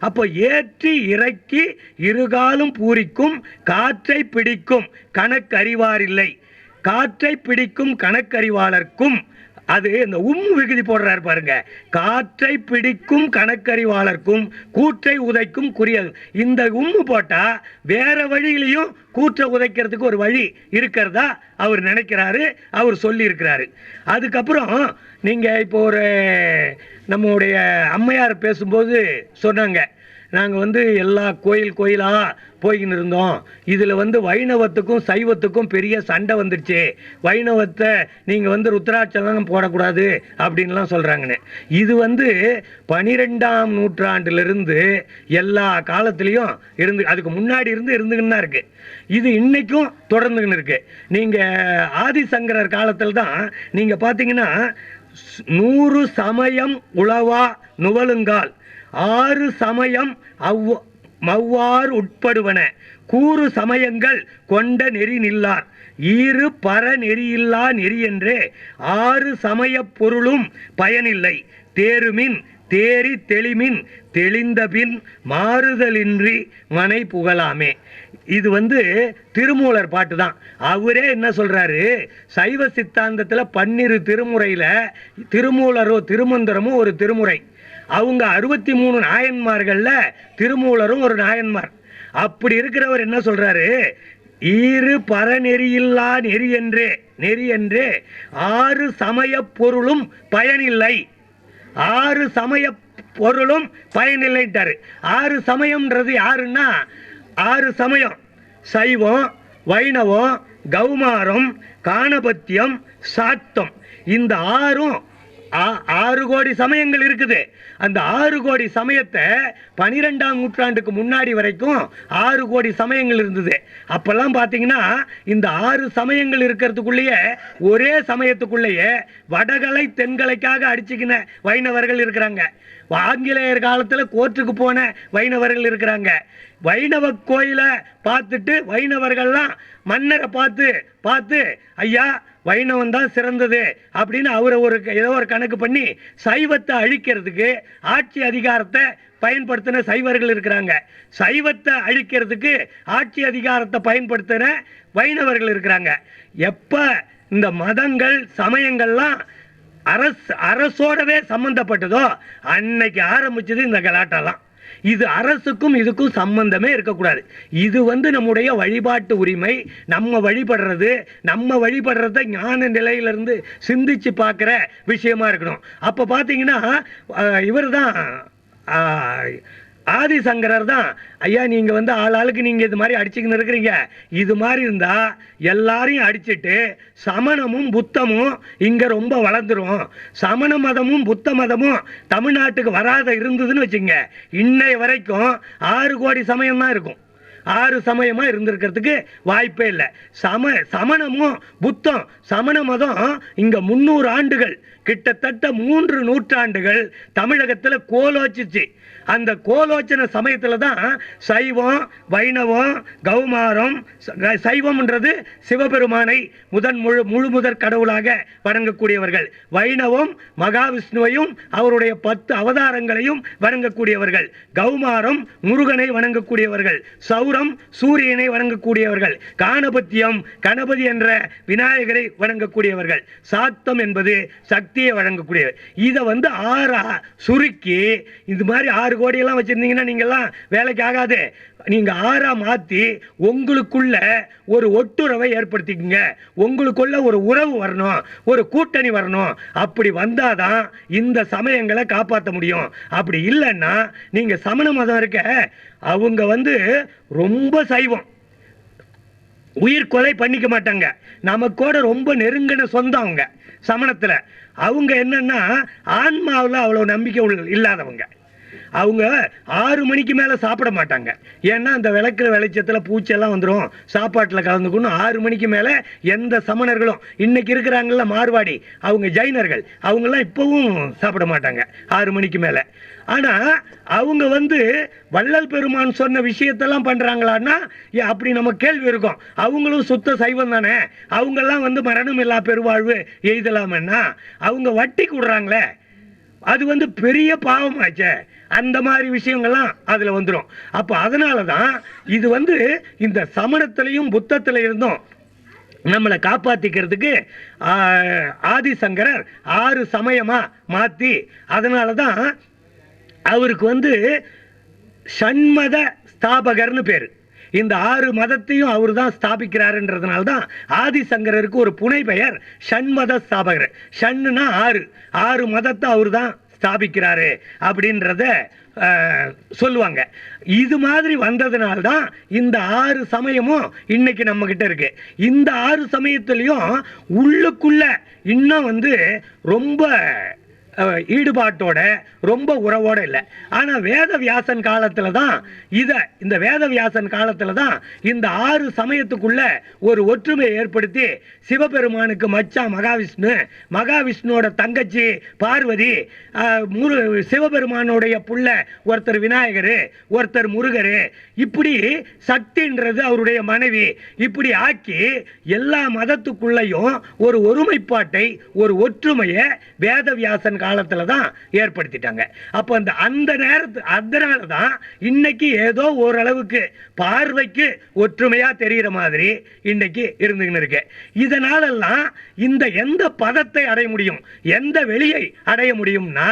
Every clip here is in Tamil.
அப்போ ஏற்றி இறக்கி இருகாலும் பூரிக்கும் காற்றை பிடிக்கும் கணக்கறிவாரில்லை. காற்றை பிடிக்கும் கணக்கறிவாளர்க்கும் அது இந்த உம் விகுதி போடுறாரு பாருங்க. காற்றை பிடிக்கும் கணக்கறிவாளர்க்கும் கூற்றை உதைக்கும் குறியது இந்த உம்மு போட்டா வேற வழியிலையும் கூற்றை உதைக்கிறதுக்கு ஒரு வழி இருக்கிறதா அவர் நினைக்கிறாரு அவர் சொல்லி இருக்கிறாரு அதுக்கப்புறம் நீங்க இப்போ ஒரு நம்முடைய அம்மையார் பேசும்போது சொன்னாங்க. நாங்கள் வந்து எல்லா கோயில் கோயிலாக போய்கின்னு இருந்தோம் இதில் வந்து வைணவத்துக்கும் சைவத்துக்கும் பெரிய சண்டை வந்துடுச்சு. வைணவத்தை நீங்கள் வந்து ருத்ராட்சம் போடக்கூடாது அப்படின்லாம் சொல்கிறாங்கன்னு இது வந்து பனிரெண்டாம் நூற்றாண்டிலிருந்து எல்லா காலத்துலேயும் இருந்து அதுக்கு முன்னாடி இருந்து இருந்துக்கின்னு தான் இருக்குது இது இன்றைக்கும் தொடர்ந்துக்கின்னு இருக்குது நீங்கள் ஆதிசங்கரர் காலத்தில் தான் நீங்கள் பார்த்தீங்கன்னா நூறு சமயம் உழவா நுவலுங்கால் ஆறு சமயம் அவ் மவ்வாறு உட்படுவன. கூறு சமயங்கள் கொண்ட நெறி நில்லார். ஈறு பர நெறியில்லா நெறி என்றே ஆறு சமய பொருளும் பயனில்லை. தேருமின் தேறி தெளிமின் தெளிந்தபின் மாறுதலின்றி மனை புகழாமே இது வந்து திருமூலர் பாட்டு தான். அவரே என்ன சொல்றாரு? சைவ சித்தாந்தத்தில் பன்னிரு திருமுறையில் திருமூலரோ திருமந்திரமோ ஒரு திருமுறை. அவங்க அறுபத்தி மூணு நாயன்மார்கள்ல திருமூலரும் ஒரு நாயன்மார். அப்படி இருக்கிறவர் என்ன சொல்றாரு? ஈறு பரநெறியில்லா நெறி என்றே நெறி என்றே ஆறு சமய பொருளும் பயனில்லை. ஆறு சமய பொருளும் பயனில்லைன்ட்டாரு. ஆறு சமயம்ன்றது யாருன்னா? ஆறு சமயம். சைவம் வைணவம் கௌமாரம் காணபத்தியம் சாத்தம். இந்த ஆறும் ஆ- ஆறு கோடி சமயங்கள் இருக்குது. அந்த ஆறு கோடி சமயத்தை பனிரெண்டாம் நூற்றாண்டுக்கு முன்னாடி வரைக்கும் ஆறு கோடி சமயங்கள் இருந்தது. அப்பெல்லாம் பார்த்தீங்கன்னா இந்த ஆறு சமயங்கள் இருக்கிறதுக்குள்ளேயே ஒரே சமயத்துக்குள்ளேயே வடகலை தென்கலைக்காக அடிச்சுக்கின வைணவர்கள் இருக்கிறாங்க. ஆங்கிலேயர் காலத்தில் கோர்ட்டுக்கு போன வைணவர்கள் இருக்கிறாங்க. வைணவ கோயிலை பார்த்துட்டு வைணவர்கள்லாம் மன்னரை பார்த்து பார்த்து ஐயா வைணவம் தான் சிறந்தது அப்படின்னு அவரை ஒரு ஏதோ ஒரு கணக்கு பண்ணி சைவத்தை அழிக்கிறதுக்கு ஆட்சி அதிகாரத்தை பயன்படுத்தின சைவர்கள் இருக்கிறாங்க. சைவத்தை அழிக்கிறதுக்கு ஆட்சி அதிகாரத்தை பயன்படுத்தின வைணவர்கள் இருக்கிறாங்க. எப்போ இந்த மதங்கள் சமயங்கள்லாம் அரசு அரசோடவே சம்பந்தப்பட்டதோ அன்னைக்கு ஆரம்பிச்சது இந்த கலாட்டெல்லாம் இது அரசுக்கும் இதுக்கும் சம்பந்தமே இருக்கக்கூடாது. இது வந்து நம்முடைய வழிபாட்டு உரிமை. நம்ம வழிபடுறது நம்ம வழிபடுறத ஞான நிலையிலிருந்து சிந்திச்சு பார்க்குற விஷயமா இருக்கணும். அப்போ பார்த்தீங்கன்னா இவர் தான் ஆதிசங்கரர் தான். ஐயா நீங்கள் வந்து ஆள் ஆளுக்கு நீங்கள் இது மாதிரி அடிச்சுக்கின்னு இருக்கிறீங்க. இது மாதிரி இருந்தால் எல்லாரையும் அடிச்சிட்டு சமணமும் புத்தமும் இங்கே ரொம்ப வளர்ந்துரும். சமண மதமும் புத்த மதமும் தமிழ்நாட்டுக்கு வராத இருந்ததுன்னு வச்சுங்க இன்னை வரைக்கும் ஆறு கோடி சமயம் தான் இருக்கும். ஆறு சமயமாக இருந்திருக்கிறதுக்கு வாய்ப்பே இல்லை. சம சமணமும் புத்தம் சமண மதம் இங்கே முந்நூறு ஆண்டுகள். கிட்டத்தட்ட மூன்று நூற்றாண்டுகள் தமிழகத்தில் கோலோச்சிச்சு. அந்த கோலோச்சன சமயத்தில் தான் சைவம் வைணவம் கௌமாரம் ச- சைவம்ன்றது சிவபெருமானை முதன் முழு முழு முதற் கடவுளாக வணங்கக்கூடியவர்கள். வைணவம் மகாவிஷ்ணுவையும் அவருடைய பத்து அவதாரங்களையும் வணங்கக்கூடியவர்கள். கௌமாரம் முருகனை வணங்கக்கூடியவர்கள். சௌரம் சூரியனை வணங்கக்கூடியவர்கள். காணபத்தியம் கணபதி என்ற விநாயகரை வணங்கக்கூடியவர்கள். சாத்தம் என்பது சக்தியை வழங்கக்கூடியவர். இதை வந்து ஆறா சுருக்கி இது மாதிரி ஆறு கோடியெல்லாம் வச்சிருந்தீங்கன்னா நீங்கெல்லாம் வேலைக்கு ஆகாது. நீங்க ஆறா மாத்தி உங்களுக்குள்ள ஒரு ஒட்டுறவை ஏற்படுத்திக்கங்க. உங்களுக்குள்ள ஒரு உறவு வரணும் ஒரு கூட்டணி வரணும். அப்படி வந்தாதான் இந்த சமயங்களை காப்பாற்ற முடியும். அப்படி இல்லைன்னா நீங்க சமண மதம் இருக்க அவங்க வந்து ரொம்ப சைவம். உயிர் கொலை பண்ணிக்க மாட்டாங்க. நமக்கோட ரொம்ப நெருங்கின சொந்தம் அவங்க சமணத்துல. அவங்க என்னன்னா ஆன்மாவில் அவ்வளோ நம்பிக்கை உள்ள- இல்லாதவங்க. அவங்க ஆறு மணிக்கு மேலே சாப்பிட மாட்டாங்க. ஏன்னா அந்த விளக்குற வெளிச்சத்தில் பூச்செல்லாம் வந்துடும் சாப்பாட்டில் கலந்துக்கணும். ஆறு மணிக்கு மேலே எந்த சமணர்களும். இன்னைக்கு இருக்கிறாங்கல்ல மார்வாடி அவங்க ஜைனர்கள். அவங்கெல்லாம் இப்போவும் சாப்பிட மாட்டாங்க ஆறு மணிக்கு மேலே. ஆனால் அவங்க வந்து வள்ளல் பெருமான் சொன்ன விஷயத்தெல்லாம் பண்ணுறாங்களான்னா அப்படி நம்ம கேள்வி இருக்கும். அவங்களும் சுத்த சைவம் தானே. அவங்கெல்லாம் வந்து மரணம் இல்லா பெருவாழ்வு எழுதலாமன்னா அவங்க வட்டி கொடுறாங்களே. அது வந்து பெரிய பாவமாச்சே. அந்த மாதிரி விஷயங்கள்லாம் அதில் வந்துடும் அப்போ அதனால தான் இது வந்து இந்த சமணத்திலையும் புத்தத்தில் இருந்தும் நம்மளை காப்பாற்றிக்கிறதுக்கு ஆதிசங்கரர் ஆறு சமயமாக மாற்றி அதனால தான் அவருக்கு வந்து சண்மத ஸ்தாபகர்னு பேர். இந்த ஆறு மதத்தையும் அவர் தான் ஸ்தாபிக்கிறாருன்றதுனால தான் ஆதிசங்கரருக்கு ஒரு புனை பெயர் ஷண்மத ஸ்தாபகர். ஷண்ணுனா ஆறு. ஆறு மதத்தை அவர் தான் ஸ்தாபிக்கிறாரு அப்படின்றத சொல்லுவாங்க. இது மாதிரி வந்ததுனால தான் இந்த ஆறு சமயமும் இன்னைக்கு நம்ம கிட்ட இருக்கு. இந்த ஆறு சமயத்துலேயும் உள்ளுக்குள்ள இன்னும் வந்து ரொம்ப ஈடுபாட்டோட ரொம்ப உறவோட இல்லை. ஆனால் வேத வியாசன் காலத்தில் தான் இதை இந்த வேத வியாசன் காலத்தில் தான் இந்த ஆறு சமயத்துக்குள்ள ஒரு ஒற்றுமையை ஏற்படுத்தி சிவபெருமானுக்கு மச்சான் மகாவிஷ்ணு மகாவிஷ்ணுவோட தங்கச்சி பார்வதி முரு சிவபெருமானுடைய புள்ள ஒருத்தர் விநாயகர் ஒருத்தர் முருகர் இப்படி சக்தின்றது அவருடைய மனைவி. இப்படி ஆக்கி எல்லா மதத்துக்குள்ளேயும் ஒரு ஒருமைப்பாட்டை ஒரு ஒற்றுமையை வேதவியாசன் காலத்தில் தான் ஏற்படுத்திட்டாங்க. அப்போ அந்த அந்த நேரத்து அதனால தான் இன்னைக்கு ஏதோ ஓரளவுக்கு பார்வைக்கு ஒற்றுமையா தெரிகிற மாதிரி இன்னைக்கு இருந்துகின்னு இருக்கு. இதனாலெல்லாம் இந்த எந்த பதத்தை அடைய முடியும் எந்த வெளியை அடைய முடியும்னா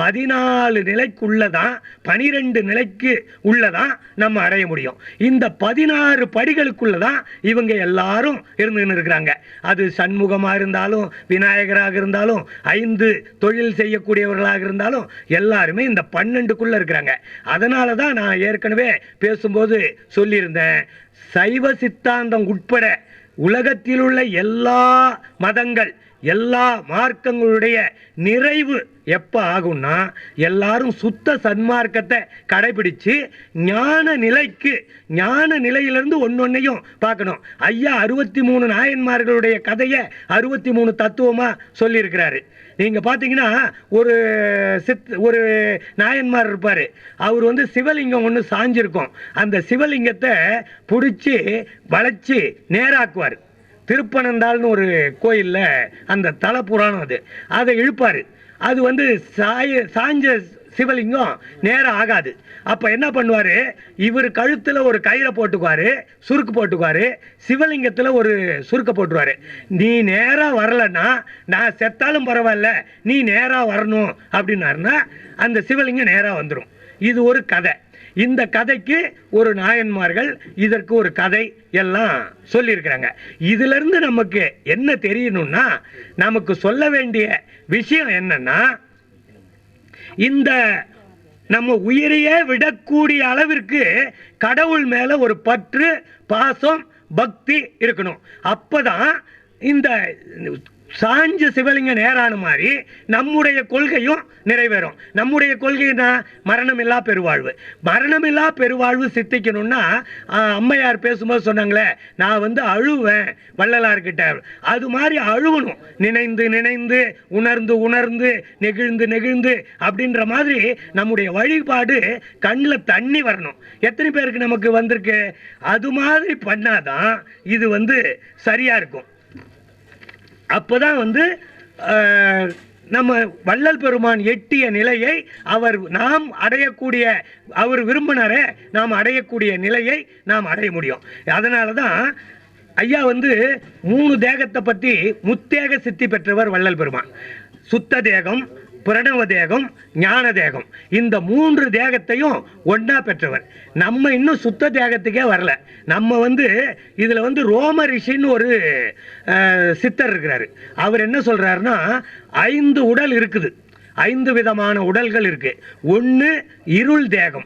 பதினாலு நிலைக்குள்ளதான் பனிரெண்டு நிலைக்கு உள்ளதான் நம்ம அடைய முடியும். இந்த பதினாறு படிகளுக்குள்ளதான் இவங்க எல்லாரும் இருந்துன்னு இருக்கிறாங்க. அது சண்முகமாக இருந்தாலும் விநாயகராக இருந்தாலும் ஐந்து தொழில் செய்யக்கூடியவர்களாக இருந்தாலும் எல்லாருமே இந்த பன்னெண்டுக்குள்ளே இருக்கிறாங்க. அதனால தான் நான் ஏற்கனவே பேசும்போது சொல்லியிருந்தேன் சைவ சித்தாந்தம் உட்பட உலகத்தில் உள்ள எல்லா மதங்கள் எல்லா மார்க்கங்களுடைய நிறைவு எப்போ ஆகும்னா எல்லாரும் சுத்த சன்மார்க்கத்தை கடைபிடிச்சு ஞான நிலைக்கு ஞான நிலையிலிருந்து ஒன்னொன்னையும் பார்க்கணும். ஐயா அறுபத்தி மூணு நாயன்மார்களுடைய கதையை அறுபத்தி மூணு தத்துவமாக சொல்லியிருக்கிறாரு. நீங்கள் பார்த்தீங்கன்னா ஒரு சித் ஒரு நாயன்மார் இருப்பார். அவர் வந்து சிவலிங்கம் ஒன்று சாஞ்சிருக்கும். அந்த சிவலிங்கத்தை பிடிச்சி வளைச்சி நேராக்குவார். திருப்பனந்தாள்னு ஒரு கோயிலில் அந்த தல புராணம் அது. அதை இழுப்பார். அது வந்து சாய சாஞ்ச சிவலிங்கம் நேரம் ஆகாது. அப்போ என்ன பண்ணுவார்? இவர் கழுத்தில் ஒரு கயிறை போட்டுக்குவார் சுருக்கு போட்டுக்குவார் சிவலிங்கத்தில் ஒரு சுருக்க போட்டுருவார். நீ நேராக வரலன்னா நான் செத்தாலும் பரவாயில்ல நீ நேராக வரணும் அப்படின்னாருன்னா அந்த சிவலிங்கம் நேராக வந்துடும் இது ஒரு கதை. இந்த கதைக்கு ஒரு நாயன்மார்கள் இதற்கு ஒரு கதை எல்லாம் சொல்லியிருக்கிறாங்க. இதிலிருந்து நமக்கு என்ன தெரியணும்னா நமக்கு சொல்ல வேண்டிய விஷயம் என்னன்னா இந்த நம்ம உயிரையே விடக்கூடிய அளவிற்கு கடவுள் மேல ஒரு பற்று பாசம் பக்தி இருக்கணும். அப்பதான் இந்த சாஞ்ச சிவலிங்க நேரான மாதிரி நம்முடைய கொள்கையும் நிறைவேறும். நம்முடைய கொள்கை தான் மரணமில்லா பெருவாழ்வு. மரணமில்லா பெருவாழ்வு சித்திக்கணும்னா அம்மையார் பேசும்போது சொன்னாங்களே நான் வந்து அழுவேன் வள்ளலார்கிட்ட. அது மாதிரி அழுவணும். நினைந்து நினைந்து உணர்ந்து உணர்ந்து நெகிழ்ந்து நெகிழ்ந்து அப்படின்ற மாதிரி நம்முடைய வழிபாடு கண்ணில் தண்ணி வரணும். எத்தனை பேருக்கு நமக்கு வந்திருக்கு? அது மாதிரி பண்ணாதான் இது வந்து சரியா இருக்கும். அப்பதான் வந்து நம்ம வள்ளல் பெருமான் எட்டிய நிலையை அவர் நாம் அடையக்கூடிய அவர் விரும்பினாரே நாம் அடையக்கூடிய நிலையை நாம் அடைய முடியும். அதனால தான் ஐயா வந்து மூணு தேகத்தை பற்றி முத்தேக சித்தி பெற்றவர் வள்ளல் பெருமான். சுத்த தேகம் பிரணவ தேகம் ஞான தேகம். இந்த மூன்று தேகத்தையும் ஒன்றா பெற்றவர். நம்ம இன்னும் சுத்த தேகத்துக்கே வரல. நம்ம வந்து இதில் வந்து ரோம ரிஷின்னு ஒரு சித்தர் இருக்கிறாரு. அவர் என்ன சொல்றாருன்னா ஐந்து உடல் இருக்குது. ஐந்து விதமான உடல்கள் இருக்கு. ஒன்று இருள் தேகம்.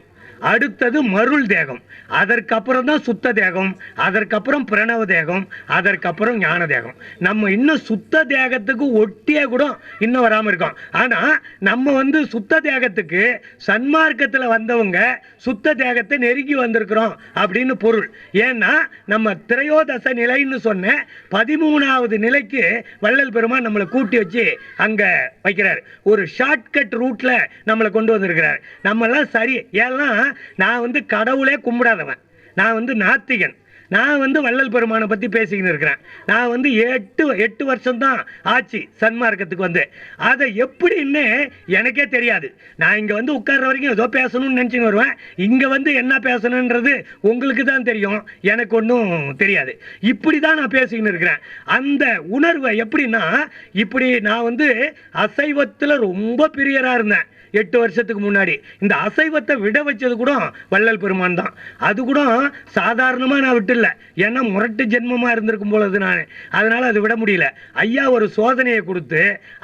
அடுத்தது மருள் தேகம். அதற்கப்புறம் தான் சுத்த தேகம் அதற்கப்புறம் பிரணவ தேகம் அதற்கப்புறம் ஞான தேகம். நம்ம இன்னும் சுத்த தேகத்துக்கு ஒட்டியே கூட இன்னும் வராமல் இருக்கோம். ஆனால் நம்ம வந்து சுத்த தேகத்துக்கு சன்மார்க்கத்தில் வந்தவங்க சுத்த தேகத்தை நெருங்கி வந்திருக்கிறோம் அப்படின்னு பொருள். ஏன்னா நம்ம திரையோதச நிலைன்னு சொன்ன பதிமூணாவது நிலைக்கு வள்ளல் பெருமான் நம்மளை கூட்டி வச்சு அங்கே வைக்கிறார். ஒரு ஷார்ட்கட் ரூட்டில் நம்மளை கொண்டு வந்திருக்கிறார். நம்மெல்லாம் சரி ஏன்னா நான் வந்து கடவுளே கும்பிடாதவன். நான் வந்து நாத்திகன். நான் வந்து வள்ளல் பெருமானை பற்றி பேசிக்கின்னு இருக்கிறேன். நான் வந்து எட்டு எட்டு வருஷம்தான் ஆச்சு சன்மார்க்கத்துக்கு வந்து அதை எப்படின்னு எனக்கே தெரியாது. நான் இங்கே வந்து உட்கார்ற வரைக்கும் ஏதோ பேசணும்னு நினச்சின்னு வருவேன். இங்கே வந்து என்ன பேசணுன்றது உங்களுக்கு தான் தெரியும். எனக்கு ஒன்றும் தெரியாது. இப்படி தான் நான் பேசிக்கின்னு இருக்கிறேன். அந்த உணர்வை எப்படின்னா இப்படி நான் வந்து அசைவத்தில் ரொம்ப பிரியராக இருந்தேன். எட்டு வருஷத்துக்கு முன்னாடி. இந்த அசைவத்தை விட வச்சது கூட வள்ளல் பெருமான் தான். அது கூட சாதாரணமாக நான் விட்டுல ஏன்னா முரட்டு ஜென்மமாக இருந்திருக்கும் பொழுது நான். அதனால் அது விட முடியல. ஐயா ஒரு சோதனையை கொடுத்து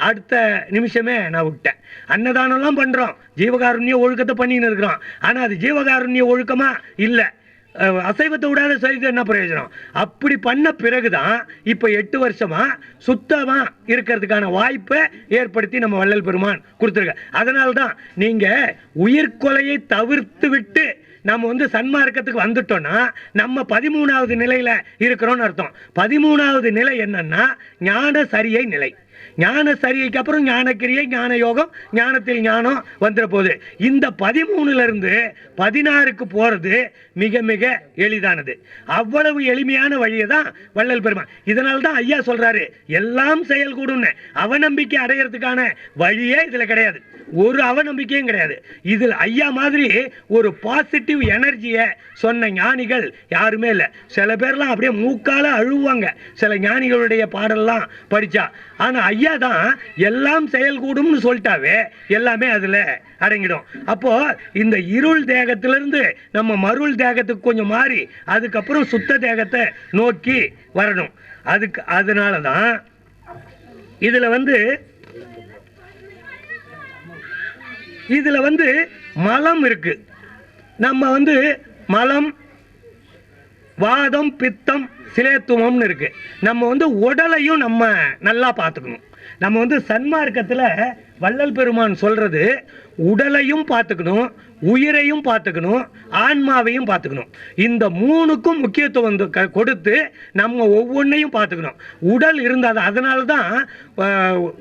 அடுத்த நிமிஷமே நான் விட்டேன். அன்னதானம்லாம் பண்ணுறோம் ஜீவகாருண்ய ஒழுக்கத்தை பண்ணின்னு இருக்கிறோம். ஆனால் அது ஜீவகாருண்ய ஒழுக்கமாக இல்லை. அசைவத்தை விடாத செய்து என்ன பிரயோஜனம்? அப்படி பண்ண பிறகுதான் இப்போ எட்டு வருஷமா சுத்தமா இருக்கிறதுக்கான வாய்ப்பை ஏற்படுத்தி நம்ம வள்ளல் பெருமான் கொடுத்துருக்க. அதனால தான் நீங்க உயிர்கொலையை தவிர்த்து விட்டு நம்ம வந்து சன்மார்க்கத்துக்கு வந்துட்டோம்னா நம்ம பதிமூணாவது நிலையில இருக்கிறோம்னு அர்த்தம். பதிமூணாவது நிலை என்னன்னா ஞான சரியை நிலை. ஞான சரிக்கு அப்புறம் ஞானக்கிரியை ஞான யோகம் ஞானத்தில் ஞானம் வந்துட போகுது இந்த பதிமூணுலேருந்து பதினாறுக்கு போறது மிக மிக எளிதானது. அவ்வளவு எளிமையான வழியை தான் வள்ளல் பெருமான். இதனால தான் ஐயா சொல்றாரு எல்லாம் செயல்கூடும்னு. அவநம்பிக்கை அடையிறதுக்கான வழியே இதுல கிடையாது. ஒரு அவநம்பிக்கையும் கிடையாது. இதில் ஐயா மாதிரி ஒரு பாசிட்டிவ் எனர்ஜியை சொன்ன ஞானிகள் யாருமே இல்லை. சில பேர்லாம் அப்படியே மூக்கால அழுவாங்க சில ஞானிகளுடைய பாடல்லாம் படித்தா ஆனா ஐயா தான் எல்லாம் செயல்கூடும்னு சொல்லிட்டாவே எல்லாமே அதில் அடங்கிடும். அப்போ இந்த இருள் தேகத்திலிருந்து நம்ம மருள் தேகத்துக்கு கொஞ்சம் மாறி அதுக்கப்புறம் சுத்த தேகத்தை நோக்கி வரணும். அதுக்கு அதனால தான் இதில் வந்து இதில் வந்து மலம் இருக்குது நம்ம வந்து மலம் வாதம் பித்தம் சிலேத்துவம்னு இருக்கு. நம்ம வந்து உடலையும் நம்ம நல்லா பார்த்துக்கணும். நம்ம வந்து சன்மார்க்கத்தில் வள்ளல் பெருமான் சொல்கிறது உடலையும் பார்த்துக்கணும் உயிரையும் பார்த்துக்கணும் ஆன்மாவையும் பார்த்துக்கணும். இந்த மூணுக்கும் முக்கியத்துவம் வந்து க- கொடுத்து நம்ம ஒவ்வொன்றையும் பார்த்துக்கணும். உடல் இருந்தால் அதனால தான்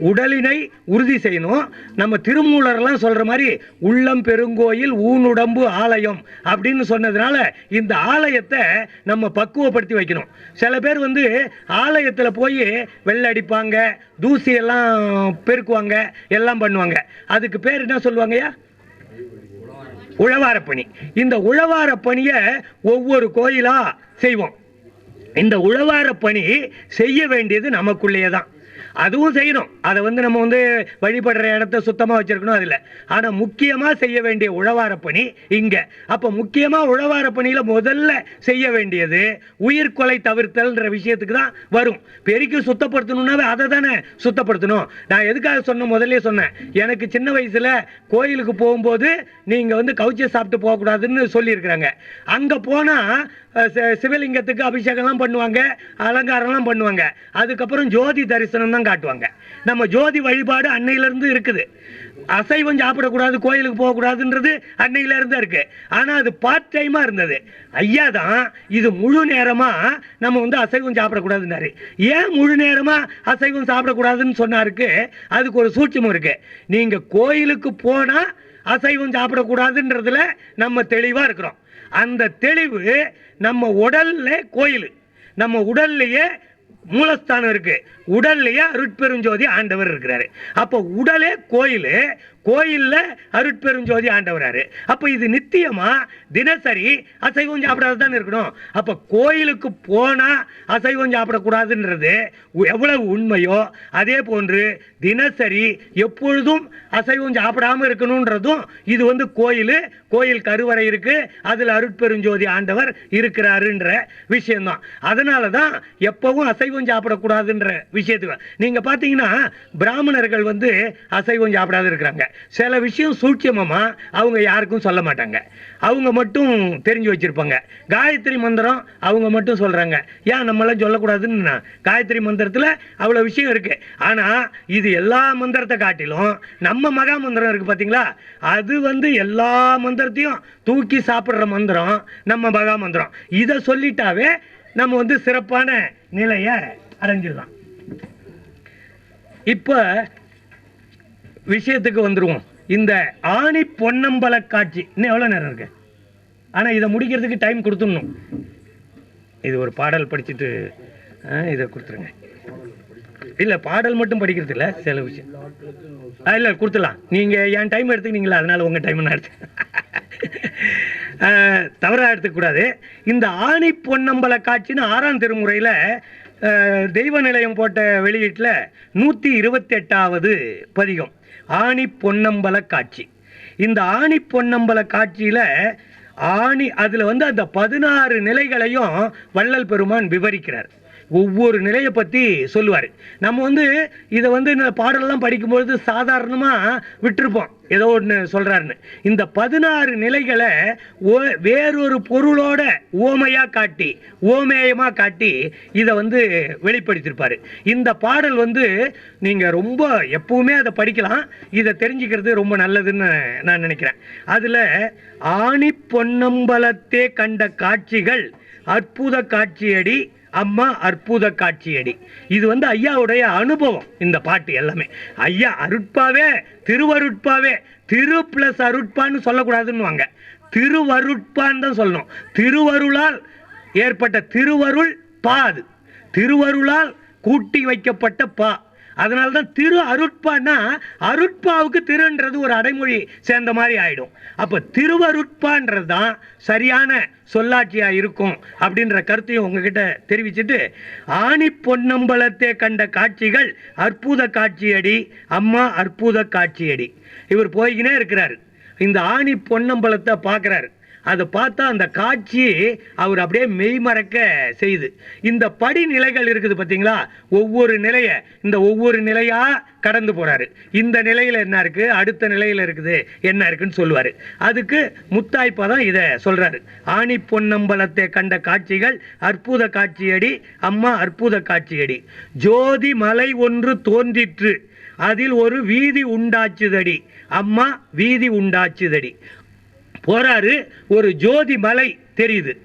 உடலினை உறுதி செய்யணும். நம்ம திருமூலர்லாம் சொல்கிற மாதிரி உள்ளம் பெருங்கோயில் ஊனுடம்பு ஆலயம் அப்படின்னு சொன்னதுனால இந்த ஆலயத்தை நம்ம பக்குவப்படுத்தி வைக்கணும். சில பேர் வந்து ஆலயத்தில் போய் வெள்ளடிப்பாங்க தூசியெல்லாம் பெருக்குவாங்க எல்லாம் பண்ணுவாங்க. அதுக்கு பேர் என்ன சொல்லுவாங்கய்யா? உழவார பணி. இந்த உழவார பணியை ஒவ்வொரு கோயிலா செய்வோம். இந்த உழவார பணி செய்ய வேண்டியது நமக்குள்ளேயே தான் அதுவும் செய்யணும். அதை வந்து நம்ம வந்து வழிபடுற இடத்த சுத்தமாக வச்சிருக்கணும் அதில். ஆனால் முக்கியமாக செய்ய வேண்டிய உழவார பணி இங்கே. அப்போ முக்கியமாக உழவார பணியில் முதல்ல செய்ய வேண்டியது உயிர்கொலை தவிர்த்தல்ன்ற விஷயத்துக்கு தான் வரும். பெருக்கி சுத்தப்படுத்தணும்னாவே அதை தானே சுத்தப்படுத்தணும். நான் எதுக்காக சொன்ன முதல்ல சொன்னேன். எனக்கு சின்ன வயசில் கோயிலுக்கு போகும்போது நீங்கள் வந்து கவுச்சி சாப்பிட்டு போகக்கூடாதுன்னு சொல்லியிருக்கிறாங்க. அங்கே போனால் சிவலிங்கத்துக்கு அபிஷேகம்லாம் பண்ணுவாங்க அலங்காரம்லாம் பண்ணுவாங்க. அதுக்கப்புறம் ஜோதி தரிசனம் தான் காட்டுவாங்க. நம்ம ஜோதி வழிபாடு அன்னையிலேருந்து இருக்குது. அசைவம் சாப்பிடக்கூடாது கோயிலுக்கு போகக்கூடாதுன்றது அன்னையிலேருந்து இருக்குது ஆனால் அது பார்ட் டைமாக இருந்தது. ஐயா தான் இது முழு நேரமாக நம்ம வந்து அசைவம் சாப்பிடக்கூடாதுன்னாரு. ஏன் முழு நேரமாக அசைவம் சாப்பிடக்கூடாதுன்னு சொன்னாருக்கு? அதுக்கு ஒரு சூட்சமும் இருக்குது நீங்கள் கோயிலுக்கு போனால் அசைவம் சாப்பிடக்கூடாதுன்றதுல நம்ம தெளிவாக இருக்கிறோம். அந்த தெளிவு நம்ம உடல்ல கோயில். நம்ம உடல்லையே மூலஸ்தானம் இருக்கு. உடல்லையே அருட்பெருஞ்சோதி ஆண்டவர் இருக்கிறாரு. அப்போ உடலே கோயில் கோயிலில் அருட்பெருஞ்சோதி ஆண்டவராரு. அப்போ இது நித்தியமா? தினசரி அசைவம் சாப்பிடாது தான் இருக்கணும். அப்போ கோயிலுக்கு போனால் அசைவம் சாப்பிடக்கூடாதுன்றது எவ்வளவு உண்மையோ அதே போன்று தினசரி எப்பொழுதும் அசைவம் சாப்பிடாம இருக்கணுன்றதும் இது வந்து கோயில் கோயில் கருவறை இருக்கு அதில் அருட்பெருஞ்சோதி ஆண்டவர் இருக்கிறாருன்ற விஷயம்தான். அதனால தான் எப்பவும் அசைவம் சாப்பிடக்கூடாதுன்ற விஷயத்துக்கு. நீங்கள் பார்த்தீங்கன்னா பிராமணர்கள் வந்து அசைவம் சாப்பிடாது இருக்கிறாங்க. சில விஷயம் சூட்சமமாக அவங்க யாருக்கும் சொல்ல மாட்டாங்க. அவங்க மட்டும் தெரிஞ்சு வச்சிருப்பாங்க. காயத்ரி மந்திரம் அவங்க மட்டும் சொல்றாங்க. ஏன் நம்மளாம் சொல்லக்கூடாதுன்னு நான் காயத்ரி மந்திரத்துல அவ்வளோ விஷயம் இருக்கு. ஆனா இது எல்லா மந்திரத்தை காட்டிலும் நம்ம மகா மந்திரம் இருக்கு பார்த்தீங்களா அது வந்து எல்லா மந்திரத்தையும் தூக்கி சாப்பிடுற மந்திரம் நம்ம மகா மந்திரம். இதை சொல்லிட்டாவே நம்ம வந்து சிறப்பான நிலையை அடைஞ்சிடலாம். இப்போ விஷயத்துக்கு வந்துடுவோம் இந்த ஆணி பொன்னம்பல காட்சி. இன்னும் எவ்வளோ நேரம் இருக்கு? ஆனால் இதை முடிக்கிறதுக்கு டைம் கொடுத்துடணும். இது ஒரு பாடல் படிச்சுட்டு இதை கொடுத்துருங்க. இல்லை பாடல் மட்டும் படிக்கிறது இல்லை சில விஷயம். ஆ இல்லை கொடுத்துடலாம். நீங்கள் என் டைம் எடுத்துக்கிட்டீங்களா? அதனால் உங்கள் டைம் நான் எடுத்து தவறாக எடுத்துக்கூடாது இந்த ஆணி பொன்னம்பல காட்சின்னு ஆறாம் திருமுறையில் தெய்வ நிலையம் போட்ட வெளியீட்டில் நூற்றி இருபத்தெட்டாவது பதிகம். ஆணி பொன்னம்பல காட்சி. இந்த ஆணி பொன்னம்பல காட்சியில் ஆணி அதில் வந்து அந்த பதினாறு நிலைகளையும் வள்ளல் பெருமான் விவரிக்கிறார். ஒவ்வொரு நிலையை பற்றி சொல்லுவார். நம்ம வந்து இதை வந்து இந்த பாடலெல்லாம் படிக்கும்பொழுது சாதாரணமாக விட்டுருப்போம். ஏதோ ஒன்று சொல்கிறாருன்னு இந்த பதினாறு நிலைகளை ஓ வேறொரு பொருளோட ஓமையாக காட்டி ஓமேயமாக காட்டி இதை வந்து வெளிப்படுத்தியிருப்பார் இந்த பாடல் வந்து நீங்கள் ரொம்ப எப்பவுமே அதை படிக்கலாம். இதை தெரிஞ்சுக்கிறது ரொம்ப நல்லதுன்னு நான் நினைக்கிறேன். அதில் ஆணி பொன்னம்பலத்தே கண்ட காட்சிகள் அற்புத காட்சியடி அம்மா அற்புத காட்சியடி. இது வந்து ஐயாவுடைய அனுபவம் இந்த பாட்டு எல்லாமே. ஐயா அருட்பாவே திருவருட்பாவே திரு பிளஸ் அருட்பான்னு சொல்லக்கூடாதுன்னுவாங்க. திருவருட்பான்னு தான் சொல்லணும். திருவருளால் ஏற்பட்ட திருவருள் பா அது. திருவருளால் கூட்டி வைக்கப்பட்ட பா. அதனால தான் திரு அருட்பான்னா அருட்பாவுக்கு திருன்றது ஒரு அடைமொழி சேர்ந்த மாதிரி ஆயிடும். அப்போ திருவருட்பான்றது தான் சரியான சொல்லாட்சியாக இருக்கும் அப்படின்ற கருத்தையும் உங்ககிட்ட தெரிவிச்சுட்டு ஆணி பொன்னம்பலத்தை கண்ட காட்சிகள் அற்புத காட்சியடி அம்மா அற்புத காட்சியடி. இவர் போய்கினே இருக்கிறார். இந்த ஆணி பொன்னம்பலத்தை பார்க்குறாரு. அதை பார்த்தா அந்த காட்சி அவர் அப்படியே மெய்மறக்க செய்யுது இந்த படிநிலைகள் இருக்குது பார்த்தீங்களா? ஒவ்வொரு நிலையை இந்த ஒவ்வொரு நிலையாக கடந்து போகிறாரு இந்த நிலையில் என்ன இருக்குது அடுத்த நிலையில் இருக்குது. என்ன இருக்குன்னு சொல்லுவார். அதுக்கு முத்தாய்ப்பா தான் இதை சொல்கிறாரு ஆணி பொன்னம்பலத்தை கண்ட காட்சிகள் அற்புத காட்சியடி அம்மா அற்புத காட்சியடி. ஜோதி மலை ஒன்று தோன்றிற்று. அதில் ஒரு வீதி உண்டாச்சுதடி. அம்மா வீதி உண்டாச்சுதடி. போறாரு. ஒரு ஜோதி மலை தெரியுது.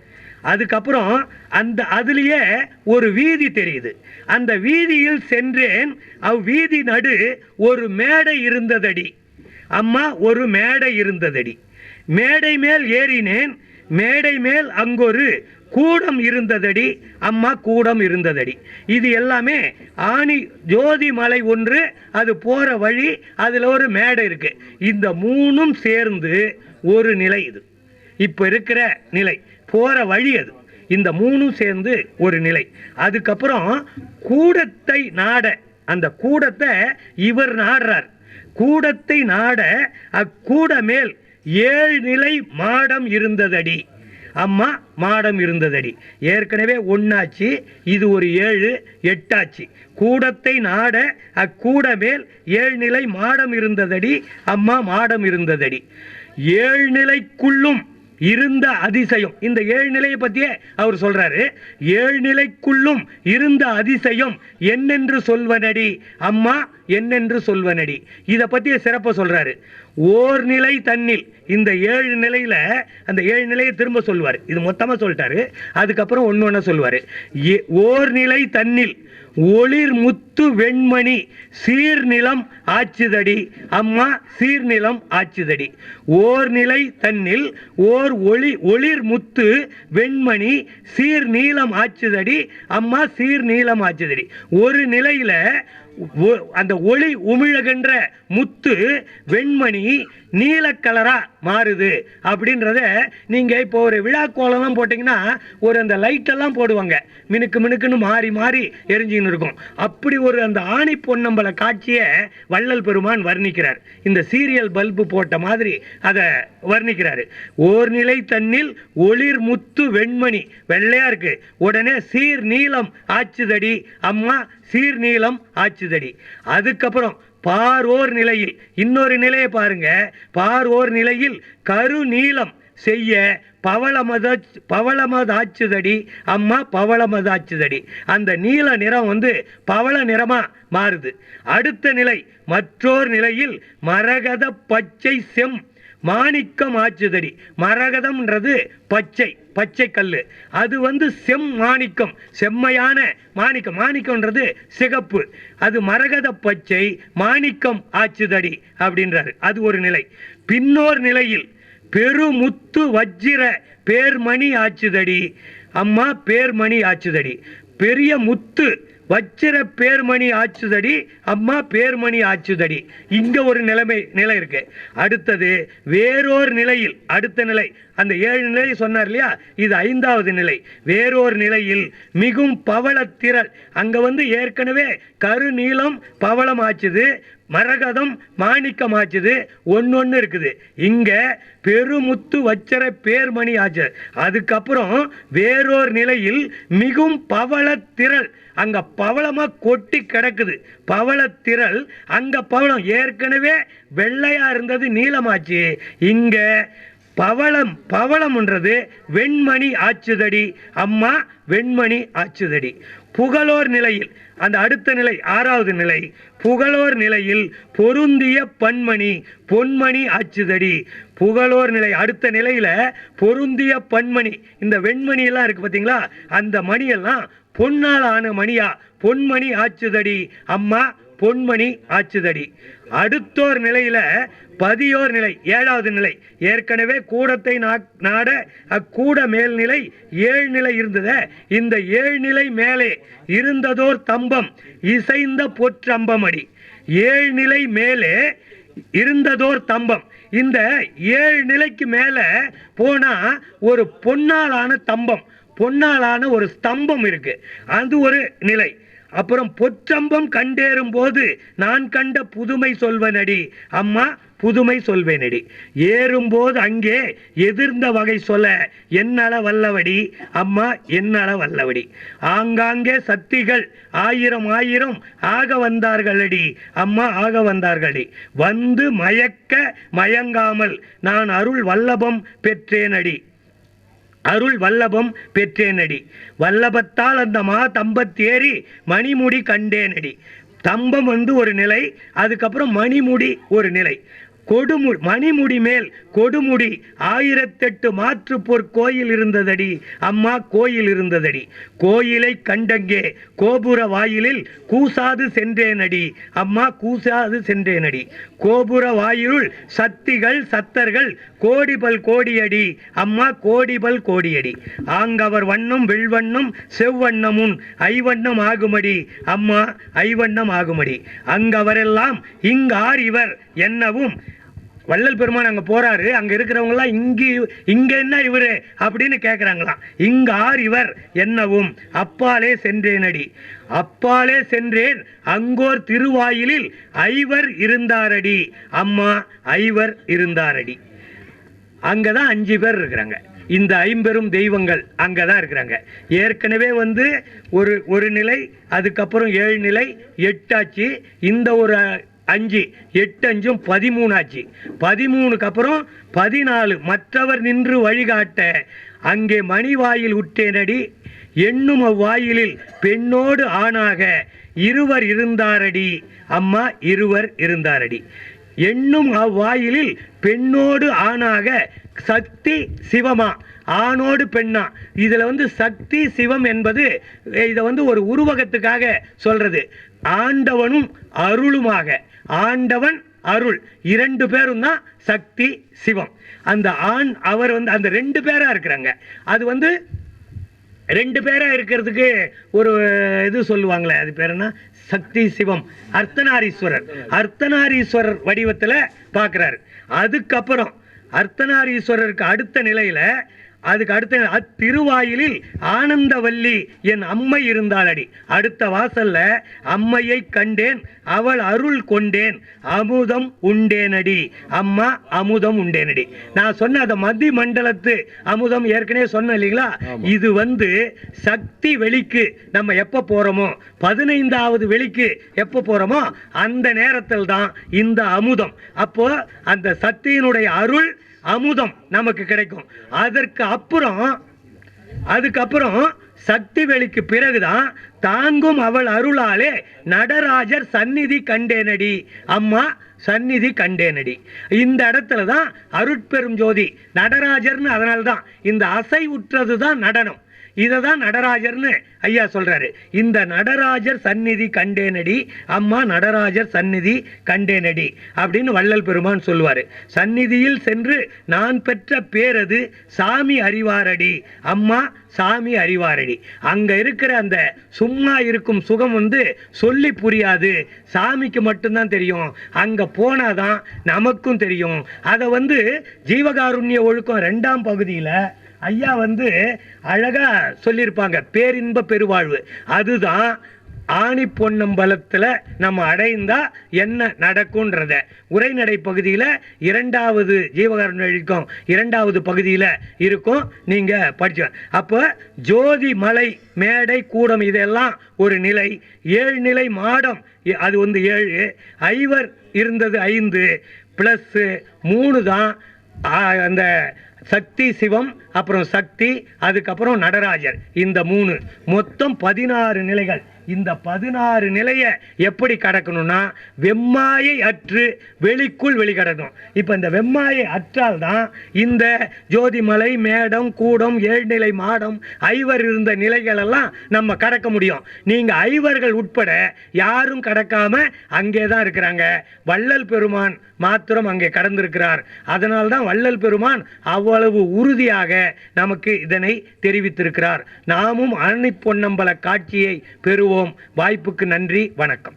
அதுக்கப்புறம் அந்த அதுலேயே ஒரு வீதி தெரியுது. அந்த வீதியில் சென்றேன். அவ் வீதி நடு ஒரு மேடை இருந்ததடி. அம்மா ஒரு மேடை இருந்ததடி. மேடை மேல் ஏறினேன். மேடை மேல் அங்கொரு கூடம் இருந்ததடி. அம்மா கூடம் இருந்ததடி. இது எல்லாமே ஆணி ஜோதி மலை ஒன்று அது போகிற வழி அதில் ஒரு மேடை இருக்குது இந்த மூணும் சேர்ந்து ஒரு நிலை இது. இப்போ இருக்கிற நிலை போகிற வழி அது. இந்த மூணும் சேர்ந்து ஒரு நிலை. அதுக்கப்புறம் கூடத்தை நாட அந்த கூடத்தை இவர் நாடுறார். கூடத்தை நாட அக்கூட மேல் ஏழு நிலை மாடம் இருந்ததடி. அம்மா மாடம் இருந்ததடி. ஏற்கனவே ஒன்னாச்சு இது ஒரு ஏழு எட்டாச்சு. கூடத்தை நாட அக்கூட மேல் ஏழு நிலை மாடம் இருந்ததடி. அம்மா மாடம் இருந்ததடி. ஏழு நிலைக்குள்ளும் இருந்த அதிசயம். இந்த ஏழு நிலையை பத்தியே அவர் சொல்றாரு. ஏழு நிலைக்குள்ளும் இருந்த அதிசயம் என்னென்று சொல்வனடி? அம்மா என்னென்று சொல்வனடி? இதை பத்திய சிறப்பை சொல்றாரு. ஓர் நிலை தன்னில். இந்த ஏழு நிலையில அந்த ஏழு நிலையை திரும்ப சொல்லுவார். இது மொத்தமா சொல்லிட்டாரு. அதுக்கப்புறம் ஒன்று ஒன்று சொல்லுவார். ஓர் நிலை தன்னில். ஒளிர் முத்து வெண்மணி சீர்நிலம் ஆச்சுதடி. அம்மா சீர்நிலம் ஆச்சுதடி. ஓர் நிலை தன்னில் ஓர் ஒளி ஒளிர் முத்து வெண்மணி சீர்நீளம் ஆச்சுதடி. அம்மா சீர்நீளம் ஆச்சுதடி. ஒரு நிலையில் ஒ- அந்த ஒளி உமிழகின்ற முத்து வெண்மணி நீல மாறுது. அப்படின்றத நீங்கள் இப்போ ஒரு விழா கோலம்லாம் போட்டிங்கன்னா ஒரு அந்த லைட்டெல்லாம் போடுவாங்க. மினுக்கு மினுக்குன்னு மாறி மாறி எரிஞ்சுக்கின்னு இருக்கும். அப்படி ஒரு அந்த ஆணி பொன்னம்பல காட்சியை வள்ளல் பெருமான் வர்ணிக்கிறார். இந்த சீரியல் பல்பு போட்ட மாதிரி அதை வர்ணிக்கிறார். ஓர் நிலை தன்னில் ஒளிர் முத்து வெண்மணி வெள்ளையாக இருக்குது உடனே சீர் நீளம் ஆச்சுதடி அம்மா சீர்நீலம் ஆச்சுதடி அதுக்கப்புறம் பாரோர் நிலையில். இன்னொரு நிலையை பாருங்க. பாரோர் நிலையில் கருநீளம் செய்ய பவளமத பவளமதாச்சுதடி அம்மா பவளமதாச்சுதடி. அந்த நீல நிறம் வந்து பவள நிறமா மாறுது. அடுத்த நிலை மற்றோர் நிலையில் மரகத பச்சை செம் மாணிக்கம் ஆச்சுதடி மரகதம்ன்றது பச்சை. பச்சை கல் அது வந்து செம் மாணிக்கம். செம்மையான மாணிக்கம். மாணிக்கம்ன்றது சிகப்பு. அது மரகத பச்சை மாணிக்கம் ஆச்சுதடி அப்படின்றாரு. அது ஒரு நிலை. பின்னோர் நிலையில் பெருமுத்து வஜ்ஜிர பேர்மணி ஆச்சுதடி. அம்மா பேர்மணி ஆச்சுதடி. பெரிய முத்து வச்சிர பேர்மணி ஆச்சுதடி அம்மா பேர்மணி ஆச்சுதடி. இங்க ஒரு நிலைமை நிலை இருக்கு. அடுத்தது வேறொரு நிலையில் அடுத்த நிலை அந்த ஏழு நிலை சொன்னார் இல்லையா? இது ஐந்தாவது நிலை. வேறொரு நிலையில் மிகும் பவளத்திரள் அங்க வந்து ஏற்கனவே கருநீளம் பவளம் ஆச்சுது மரகதம் மாணிக்கம் ஆச்சுது ஒன்னொன்னு இருக்குது. இங்க பெருமுத்து வச்சர பேர்மணி ஆச்சு. அதுக்கப்புறம் வேறொரு நிலையில் மிகும் பவளத்திரள் அங்க பவளமா கொட்டி கிடக்குது. பவளத்திரள் அங்க பவளம் ஏற்கனவே வெள்ளையா இருந்தது நீளமாச்சு. இங்க பவளம் பவளம்ன்றது வெண்மணி ஆச்சுதடி. அம்மா வெண்மணி ஆச்சுதடி. புகழோர் நிலையில் அந்த அடுத்த நிலை ஆறாவது நிலை. புகழோர் நிலையில் பொருந்திய பன்மணி பொன்மணி ஆச்சுதடி. புகழோர் நிலை அடுத்த நிலையில பொருந்திய பன்மணி. இந்த வெண்மணி எல்லாம் இருக்கு அந்த மணியெல்லாம் பொன்னால் ஆன மணியா பொன்மணி ஆச்சுதடி. அம்மா பொன்மணி ஆச்சுதடி. அடுத்தோர் நிலையில பதியோர் நிலை ஏழாவது நிலை. ஏற்கனவே கூடத்தை நா- நாட அக்கூட மேல்நிலை ஏழு நிலை இருந்தத இந்த ஏழு நிலை மேலே இருந்ததோர் தம்பம் இசைந்த பொற்றம்பமடி. ஏழு நிலை மேலே இருந்ததோர் தம்பம். இந்த ஏழு நிலைக்கு மேல போனா ஒரு பொன்னாலான தம்பம் பொன்னாலான ஒரு ஸ்தம்பம் இருக்கு. அது ஒரு நிலை. அப்புறம் பொற்றம்பம் கண்டேறும் போது நான் கண்ட புதுமை சொல்வனடி. அம்மா புதுமை சொல்வேனடி. ஏறும்போது அங்கே எதிர்ந்த வகை சொல்ல என்னள வல்லவடி? அம்மா என்னள வல்லவடி. ஆங்காங்கே சக்திகள் ஆயிரம் ஆயிரம் ஆக வந்தார்களடி. அம்மா ஆக வந்தார்களடி வந்து மயக்க மயங்காமல் நான் அருள் வல்லபம் பெற்றேனடி. அருள் வல்லபம் பெற்றேனடி. வல்லபத்தால் அந்த மா தம்பத்தேறி மணிமுடி கண்டேனடி. தம்பம் வந்து ஒரு நிலை அதுக்கப்புறம் மணிமுடி ஒரு நிலை. கொடுமு மணிமுடி மேல் கொடுமுடி. ஆயிரத்தெட்டு மாற்று பொற்கோயில் இருந்ததடி. அம்மா கோயில் இருந்ததடி. கோயிலை கண்டங்கே கோபுர வாயிலில் கூசாது சென்றேனடி. அம்மா கூசாது சென்றேனடி. கோபுர வாயிலுள் சக்திகள் சத்தர்கள் கோடிபல் கோடியடி. அம்மா கோடிபல் கோடியடி. ஆங்கவர் வண்ணம் வெள்வண்ணம் செவ்வண்ணமுன் ஐவண்ணம் ஆகுமடி. அம்மா ஐவண்ணம் ஆகுமடி. அங்கவரெல்லாம் இங்கார் இவர் என்னவும் வள்ளல் பெருமான் அங்கே போறாரு. அங்கே இருக்கிறவங்களாம் இங்கே இங்கே என்ன இவரு? அப்படின்னு கேட்குறாங்களாம் இங்க ஆர் இவர் என்னவும்? அப்பாலே சென்றேனடி. அப்பாலே சென்றேன். அங்கோர் திருவாயிலில் ஐவர் இருந்தாரடி. அம்மா ஐவர் இருந்தாரடி. அங்கே தான் அஞ்சு பேர் இருக்கிறாங்க. இந்த ஐம்பெரும் தெய்வங்கள் அங்கே தான் இருக்கிறாங்க. ஏற்கனவே வந்து ஒரு ஒரு நிலை அதுக்கப்புறம் ஏழு நிலை எட்டாச்சு. இந்த ஒரு அஞ்சு எட்டு அஞ்சும் பதிமூணு ஆச்சு. பதிமூணுக்கு அப்புறம் பதினாலு மற்றவர் நின்று வழிகாட்ட. அங்கே மணிவாயில் உற்றேனடி எண்ணும் அவ்வாயிலில் பெண்ணோடு ஆணாக. இருவர் இருந்தாரடி. அம்மா இருவர் இருந்தாரடி. எண்ணும் அவ்வாயிலில் பெண்ணோடு ஆணாக. சக்தி சிவமா ஆணோடு பெண்ணா. இதில் வந்து சக்தி சிவம் என்பது இதை வந்து ஒரு உருவகத்துக்காக சொல்றது. ஆண்டவனும் அருளுமாக. ஆண்டவன் அருள். இரண்டு பேரும் தான் சக்தி சிவம். அந்த ஆண் அவர் வந்து அந்த ரெண்டு பேரா இருக்கிறாங்க. அது வந்து ரெண்டு பேரா இருக்கிறதுக்கு ஒரு இது சொல்லுவாங்களே அது பேர் என்ன? சக்தி சிவம். அர்த்தநாரீஸ்வரர். அர்த்தநாரீஸ்வரர் வடிவத்தில் பார்க்குறாரு அதுக்கப்புறம் அர்த்தநாரீஸ்வரருக்கு அடுத்த நிலையில் அதுக்கு அடுத்த அத்திருவாயிலில் ஆனந்தவல்லி என் அம்மை இருந்தாளடி. அடுத்த வாசல்ல அம்மையை கண்டேன் அவள் அருள் கொண்டேன் அமுதம் உண்டேனடி. அம்மா அமுதம் உண்டேனடி. நான் சொன்ன அந்த மதி மண்டலத்து அமுதம் ஏற்கனவே சொன்னேன் இல்லைங்களா? இது வந்து சக்தி வெளிக்கு நம்ம எப்ப போறோமோ பதினைந்தாவது வெளிக்கு எப்ப போறோமோ அந்த நேரத்தில் தான் இந்த அமுதம். அப்போ அந்த சக்தியினுடைய அருள் அமுதம் நமக்கு கிடைக்கும். அதற்கு அப்புறம் அதுக்கப்புறம் சக்தி வெளிக்கு பிறகுதான் தாங்கும் அவள் அருளாலே நடராஜர் சந்நிதி கண்டேனடி. அம்மா சந்நிதி கண்டேனடி. இந்த இடத்துல தான் அருட்பெரும் ஜோதி நடராஜர்னு அதனால்தான். இந்த அசை உற்றது தான் நடனம். இதை தான் நடராஜர்னு ஐயா சொல்றாரு. இந்த நடராஜர் சந்நிதி கண்டேனடி அம்மா நடராஜர் சந்நிதி கண்டேனடி அப்படின்னு வள்ளல் பெருமான் சொல்லுவார். சந்நிதியில் சென்று நான் பெற்ற பேரது சாமி அறிவாரடி அம்மா சாமி அறிவாரடி. அங்கே இருக்கிற அந்த சும்மா இருக்கும் சுகம் வந்து சொல்லி புரியாது. சாமிக்கு மட்டும்தான் தெரியும். அங்கே போனாதான் நமக்கும் தெரியும். அதை வந்து ஜீவகாருண்ய ஒழுக்கம் ரெண்டாம் பகுதியில் ஐயா வந்து அழகா சொல்லியிருப்பாங்க பேரின்ப பெருவாழ்வு. அதுதான் ஆணி பொன்னம்பலத்தில் நம்ம அடைந்தால் என்ன நடக்கும்ன்றத. உரைநடை பகுதியில் இரண்டாவது ஜீவகாரண்ய ஒழுக்கம் இரண்டாவது பகுதியில் இருக்கும் நீங்கள் படிச்சு அப்போ ஜோதி மலை மேடை கூடம் இதெல்லாம் ஒரு நிலை. ஏழு நிலை மாடம் அது வந்து ஏழு. ஐவர் இருந்தது ஐந்து ப்ளஸ்ஸு மூணு தான் அந்த சக்தி சிவம் அப்புறம் சக்தி அதுக்கப்புறம் நடராஜர். இந்த மூணு. மொத்தம் பதினாறு நிலைகள். இந்த பதினாறு நிலையை எப்படி கடக்கணும்னா வெம்மாயை அற்று வெளிக்குள் வெளிக்கடணும். இப்போ இந்த வெம்மாயை அற்றால் தான் இந்த ஜோதிமலை மேடம் கூடம் ஏழ்நிலை மாடம் ஐவர் இருந்த நிலைகளெல்லாம் நம்ம கடக்க முடியும். நீங்கள் ஐவர்கள் உட்பட யாரும் கடக்காம அங்கே தான் இருக்கிறாங்க. வள்ளல் பெருமான் மாத்திரம் அங்கே கடந்திருக்கிறார். அதனால் தான் வள்ளல் பெருமான் அவ்வளவு உறுதியாக நமக்கு இதனை தெரிவித்திருக்கிறார். நாமும் அரணி பொன்னம்பல காட்சியை பெறுவோம். வாய்ப்புக்கு நன்றி. வணக்கம்.